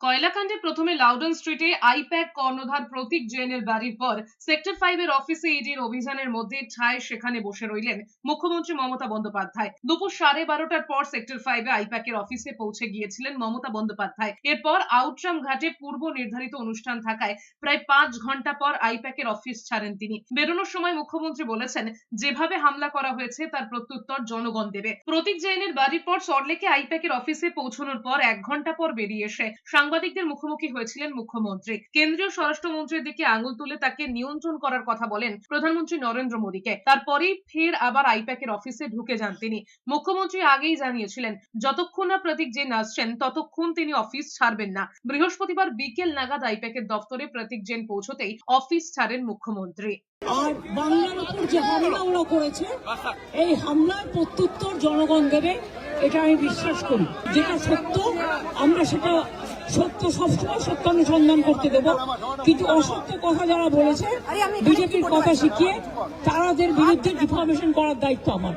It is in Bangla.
কয়লাকাণ্ডে প্রথমে লাউডন স্ট্রিটে আইপ্যাক কর্ণধার প্রতীক জৈনের বাড়ির পর সেক্টর ফাইভের অফিসে ইডির অভিযানের মধ্যে ঠায় সেখানে বসে রইলেন মুখ্যমন্ত্রী মমতা বন্দ্যোপাধ্যায়। দুপুর সাড়ে বারোটার পর সেক্টর ফাইভে আইপ্যাকের অফিসে পৌঁছে গিয়েছিলেন মমতা বন্দ্যোপাধ্যায়। এরপর আউটরাম ঘাটে পূর্ব নির্ধারিত অনুষ্ঠান থাকায় প্রায় পাঁচ ঘণ্টা পর আইপ্যাকের অফিস ছাড়েন তিনি। বেরোনোর সময় মুখ্যমন্ত্রী বলেছেন, যেভাবে হামলা করা হয়েছে, তার প্রত্যুত্তর জনগণ দেবে। প্রতীক জৈনের বাড়ির পর সরলেকে আইপ্যাকের অফিসে পৌঁছানোর পর এক ঘণ্টা পর বেরিয়ে এসে সাংবাদিকদের মুখোমুখি হয়েছিলেন মুখ্যমন্ত্রী। কেন্দ্রীয় স্বরাষ্ট্রমন্ত্রীর দিকে আঙুল তুলে তাকে নিয়ন্ত্রণ করার কথা বলেন প্রধানমন্ত্রী নরেন্দ্র মোদীকে। তারপরেই ফের আবার আইপ্যাকের অফিসে ঢুকে যান তিনি। মুখ্যমন্ত্রী আগেই জানিয়েছিলেন, যতক্ষণ না প্রতীক জৈন আসছেন, ততক্ষণ তিনি অফিস ছাড়বেন না। বৃহস্পতিবার বিকেল নাগাদ আইপ্যাকের দফতরে প্রতীক জৈন পৌঁছতেই অফিস ছাড়েন মুখ্যমন্ত্রী। আর বাংলার উপর যে হামলা ওরা করেছে, এই হামলার প্রত্যুত্তর জনগণ দেবে। এটা আমি বিশ্বাস করি। যেটা সত্য আমরা সেটা সত্য সবসময় সত্য অনুসন্ধান করতে দেব। কিন্তু অসত্য কথা যারা বলেছে বিজেপির কথা শিখিয়ে তারাদের বিরুদ্ধে ডিফরমেশন করার দায়িত্ব আমার।